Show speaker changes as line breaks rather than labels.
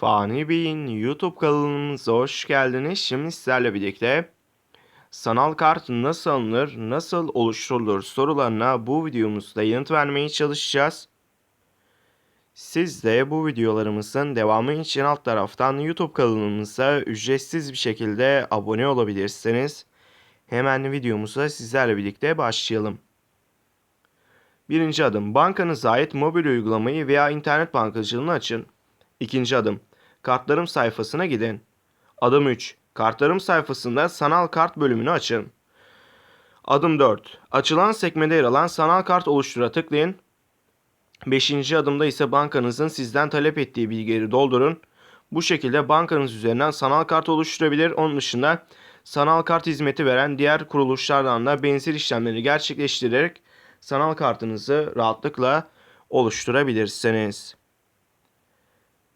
Fani Bey'in YouTube kanalımıza hoş geldiniz. Şimdi sizlerle birlikte sanal kart nasıl alınır, nasıl oluşturulur sorularına bu videomuzda yanıt vermeye çalışacağız. Siz de bu videolarımızın devamı için alt taraftan YouTube kanalımıza ücretsiz bir şekilde abone olabilirsiniz. Hemen videomuza sizlerle birlikte başlayalım. Birinci adım bankanıza ait mobil uygulamayı veya internet bankacılığını açın. İkinci adım kartlarım sayfasına gidin. Adım 3 kartlarım sayfasında sanal kart bölümünü açın. Adım 4 açılan sekmede yer alan sanal kart oluştura tıklayın. Beşinci adımda ise bankanızın sizden talep ettiği bilgileri doldurun. Bu şekilde bankanız üzerinden sanal kart oluşturabilir. Onun dışında sanal kart hizmeti veren diğer kuruluşlardan da benzer işlemleri gerçekleştirerek sanal kartınızı rahatlıkla oluşturabilirsiniz.